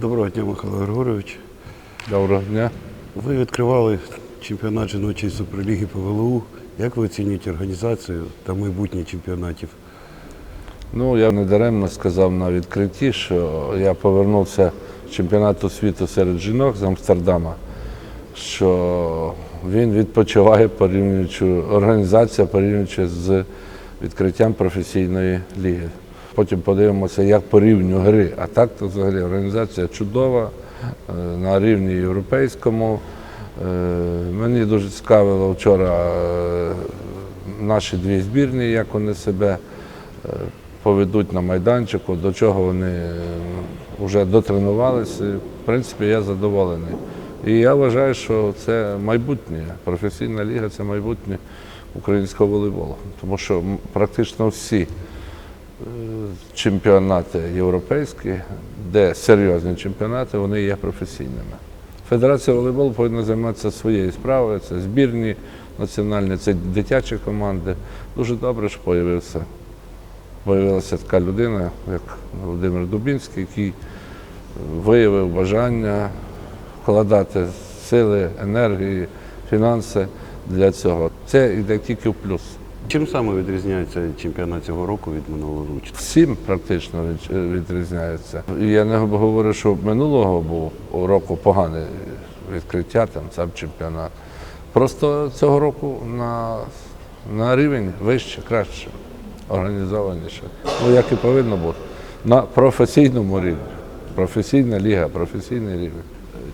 Доброго дня, Михайло Григорович. Доброго дня. Ви відкривали чемпіонат жіночої суперліги по ВЛУ. Як ви оцінюєте організацію та майбутнє чемпіонатів? Ну, я не даремно сказав на відкритті, що я повернувся з чемпіонату світу серед жінок з Амстердама, що він відпочиває порівнюючи організація, порівнюючи з відкриттям професійної ліги. Потім подивимося, як по рівню гри. А так то взагалі організація чудова е, на рівні європейському. Е, Мені дуже цікавило вчора е, наші дві збірні, як вони себе поведуть на майданчику, до чого вони вже дотренувалися. В принципі, я задоволений. І я вважаю, що це майбутнє. Професійна ліга це майбутнє українського волейболу. Тому що практично всі чемпіонати європейські, де серйозні чемпіонати, вони є професійними. Федерація волейболу повинна займатися своєю справою. Це збірні національні, це дитячі команди. Дуже добре, що появився. Появилася така людина, як Володимир Дубінський, який виявив бажання вкладати сили, енергії, фінанси для цього. Це йде тільки в плюс. Чим саме відрізняється чемпіонат цього року від минулого року? Всім практично відрізняється. Я не говорю, що минулого був року погане відкриття, там сам чемпіонат. Просто цього року на, на рівень вище, краще, організованіше. Ну, як і повинно бути. На професійному рівні. Професійна ліга, професійний рівень.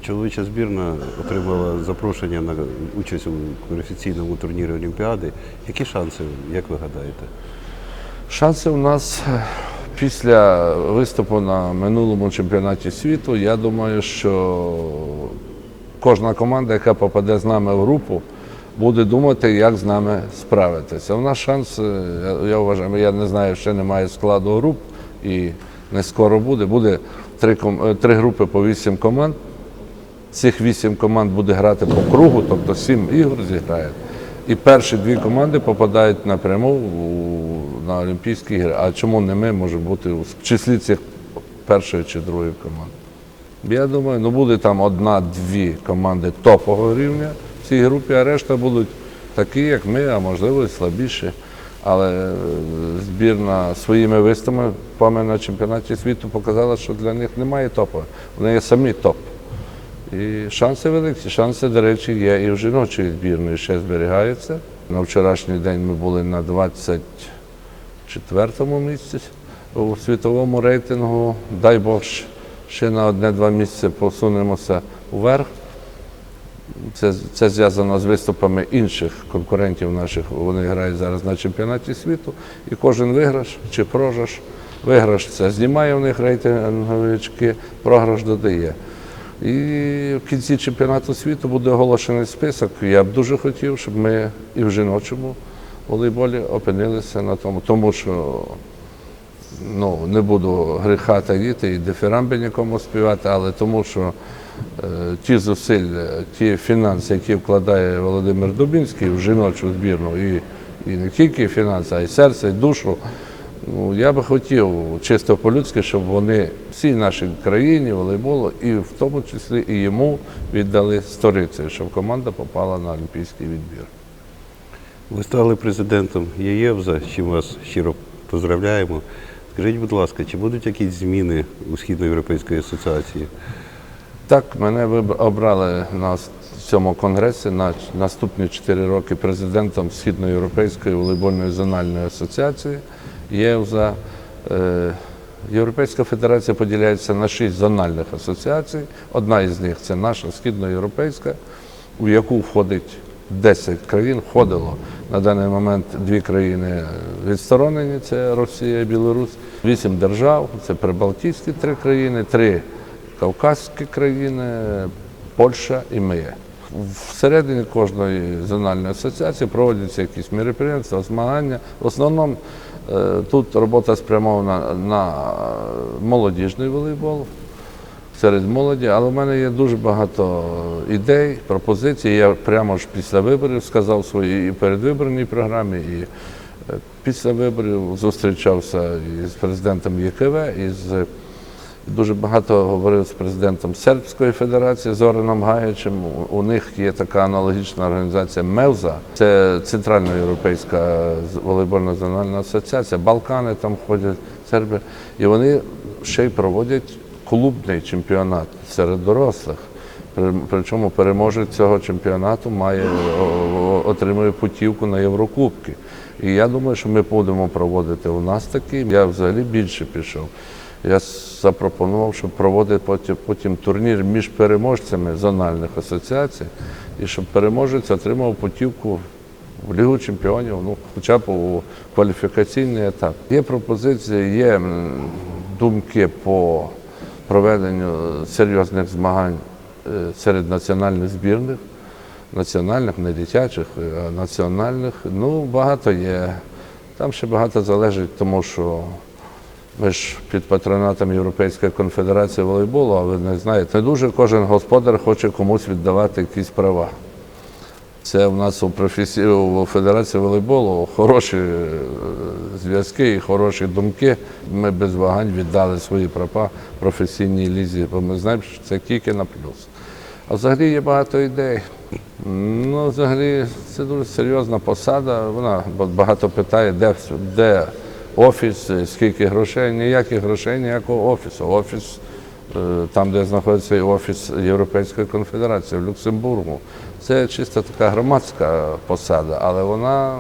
Чоловіча збірна отримала запрошення на участь у кваліфікаційному турнірі Олімпіади. Які шанси, як ви гадаєте? Шанси у нас е, після виступу на минулому чемпіонаті світу, я думаю, що кожна команда, яка попаде з нами в групу, буде думати, як з нами справитися. У нас шанс, е, я- я вважаю, я не знаю, ще немає складу груп і не скоро буде. Буде три, е, три групи по вісім команд. Цих вісім команд буде грати по кругу, тобто сім ігор зіграють. І перші дві команди попадають напряму на Олімпійські ігри. А чому не ми може бути у числі цих першої чи другої команди? Я думаю, ну буде там одна-дві команди топового рівня в цій групі, а решта будуть такі, як ми, а можливо і слабіші. Але е, збірна своїми виступами на чемпіонаті світу показала, що для них немає топу. Вони є самі топ. І шанси великі. Шанси, до речі, є і в жіночої збірної ще зберігаються. На вчорашній день ми були на 24-му місці у світовому рейтингу. Дай Бог, ще на одне-два місяці посунемося вверх. Це, це зв'язано з виступами інших конкурентів наших. Вони грають зараз на чемпіонаті світу. І кожен виграш чи програш. Виграш це знімає в них рейтингові очки, програш додає. І в кінці чемпіонату світу буде оголошений список. Я б дуже хотів, щоб ми і в жіночому волейболі опинилися на тому, тому що ну, не буду гріха таїти і дифірамби нікому співати, але тому що е, ті зусилля, ті фінанси, які вкладає Володимир Дубінський в жіночу збірну, і, і не тільки фінанси, а й серце, і душу. Ну, я би хотів чисто по-людськи, щоб вони всій нашій країні волейболу, і в тому числі і йому віддали сторицею, щоб команда попала на олімпійський відбір. Ви стали президентом ЄЄВЗа, з чим вас щиро поздравляємо. Скажіть, будь ласка, чи будуть якісь зміни у Східноєвропейської асоціації? Так, мене вибр- обрали на цьому конгресі на наступні 4 роки президентом Східноєвропейської волейбольної зональної асоціації ЄВЗА. Е, Європейська федерація поділяється на 6 зональних асоціацій. Одна із них це наша східноєвропейська, у яку входить 10 країн, входило на даний момент дві країни відсторонені, це Росія і Білорусь, вісім держав, це прибалтійські три країни, три Кавказькі країни, Польща і ми. Всередині кожної зональної асоціації проводяться якісь мероприємства, змагання. В основному тут робота спрямована на молодіжний волейбол серед молоді, але в мене є дуже багато ідей, пропозицій. Я прямо ж після виборів сказав свої і передвиборній програмі, і е, після виборів зустрічався із президентом ЄКВ, із Дуже багато говорив з президентом Сербської Федерації Зореном Гаєчем. У- них є така аналогічна організація МЕВЗА, це Центральна Європейська волейбольна зональна асоціація. Балкани там ходять, Сербія. І вони ще й проводять клубний чемпіонат серед дорослих. Причому переможець цього чемпіонату має отримує путівку на Єврокубки. І я думаю, що ми будемо проводити у нас такий. Я взагалі більше пішов. Я запропонував, щоб проводити потім, потім турнір між переможцями зональних асоціацій, і щоб переможець отримав путівку в Лігу чемпіонів, ну, хоча б у кваліфікаційний етап. Є пропозиції, є думки по проведенню серйозних змагань е, серед національних збірних, національних, не дитячих, е, а національних. Ну, багато є. Там ще багато залежить, тому що ми ж під патронатом Європейської конфедерації волейболу, а ви не знаєте, не дуже кожен господар хоче комусь віддавати якісь права. Це в нас у професі... у Федерації волейболу хороші е, зв'язки і хороші думки. Ми без вагань віддали свої права професійній лізі, бо ми знаємо, що це тільки на плюс. А взагалі є багато ідей. Ну, взагалі, це дуже серйозна посада. Вона багато питає, де, де офіс, скільки грошей, ніяких грошей, ніякого офісу. Офіс е, там, де знаходиться офіс Європейської конфедерації в Люксембургу. Це чисто така громадська посада, але вона,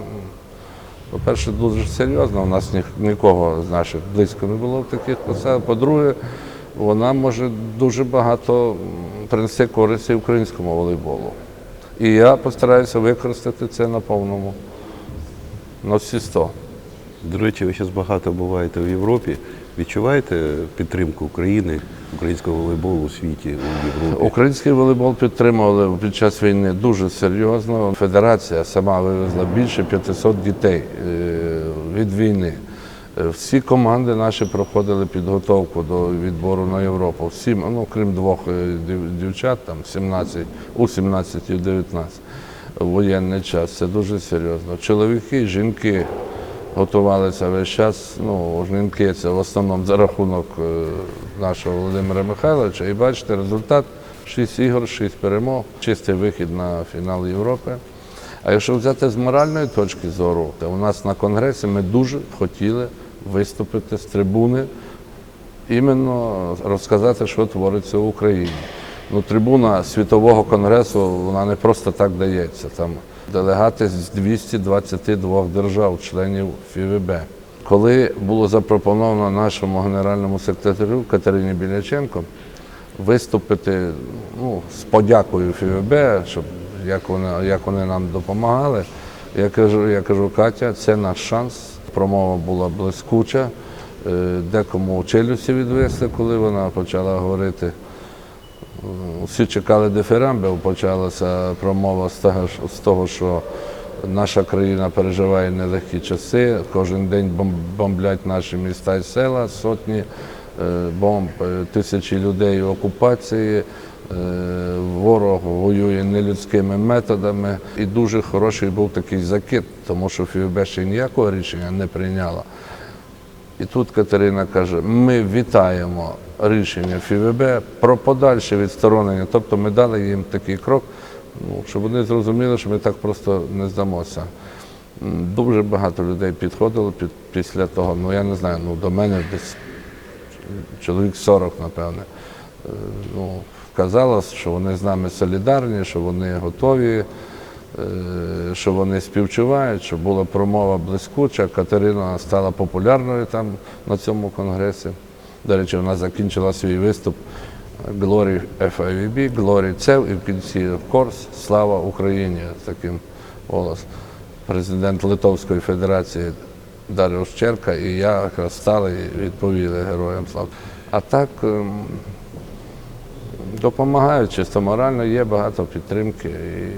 по-перше, дуже серйозна. У нас ні- нікого з наших близько не було в таких посадах. По-друге, вона може дуже багато принести користі українському волейболу. І я постараюся використати це на повному, на всі 100. До речі, ви зараз багато буваєте в Європі. Відчуваєте підтримку України, українського волейболу у світі, у Європі? Український волейбол підтримували під час війни дуже серйозно. Федерація сама вивезла більше 500 дітей е, від війни. Е, Всі команди наші проходили підготовку до відбору на Європу. Всі, ну крім двох е, дівчат, там 17, у 17 і 19 в воєнний час. Це дуже серйозно. Чоловіки, жінки готувалися весь час. Ну, жінки це в основному за рахунок е, нашого Володимира Михайловича. І бачите, результат 6 ігор, 6 перемог, чистий вихід на фінал Європи. А якщо взяти з моральної точки зору, то у нас на конгресі ми дуже хотіли виступити з трибуни, іменно розказати, що твориться в Україні. Ну, трибуна світового конгресу вона не просто так дається. Там делегати з 222 держав, членів ФІВБ. Коли було запропоновано нашому генеральному секретарю Катерині Біляченко виступити ну, з подякою ФІВБ, щоб як вони, як вони нам допомагали, я кажу, я кажу, Катя, це наш шанс. Промова була блискуча. Е, Декому челюсті відвести, коли вона почала говорити. Всі чекали дифирамбів, почалася промова з того, що- з того, що наша країна переживає нелегкі часи. Кожен день бомблять наші міста і села, сотні е, бомб, е, тисячі людей в окупації. е, Ворог воює нелюдськими методами. І дуже хороший був такий закид, тому що ФІБ ще ніякого рішення не прийняла. І тут Катерина каже: ми вітаємо рішення ФІВБ про подальше відсторонення. Тобто ми дали їм такий крок, ну, щоб вони зрозуміли, що ми так просто не здамося. Дуже багато людей підходило під, після того. Ну я не знаю, ну до мене десь чоловік 40, напевне. Е, Ну, казалось, що вони з нами солідарні, що вони готові, що вони співчувають, що була промова блискуча. Катерина стала популярною там на цьому конгресі. До речі, вона закінчила свій виступ Glory FIVB, Glory CEV і в кінці course, Слава Україні таким голос. Президент Литовської Федерації Даріус Черка і я якраз стали і відповіли героям слава. А так ем, допомагають чисто морально, є багато підтримки. І,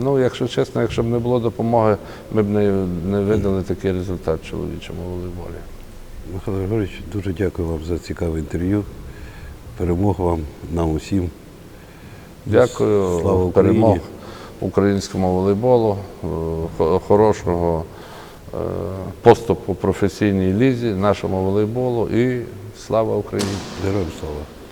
ну, якщо чесно, якщо б не було допомоги, ми б не, не видали такий результат чоловічому волейболі. Михайло Григорович, дуже дякую вам за цікаве інтерв'ю. Перемог вам, нам усім. Дякую, Слава перемог українському волейболу, е, хорошого поступ у професійній лізі, нашому волейболу і слава Україні! Героям слава.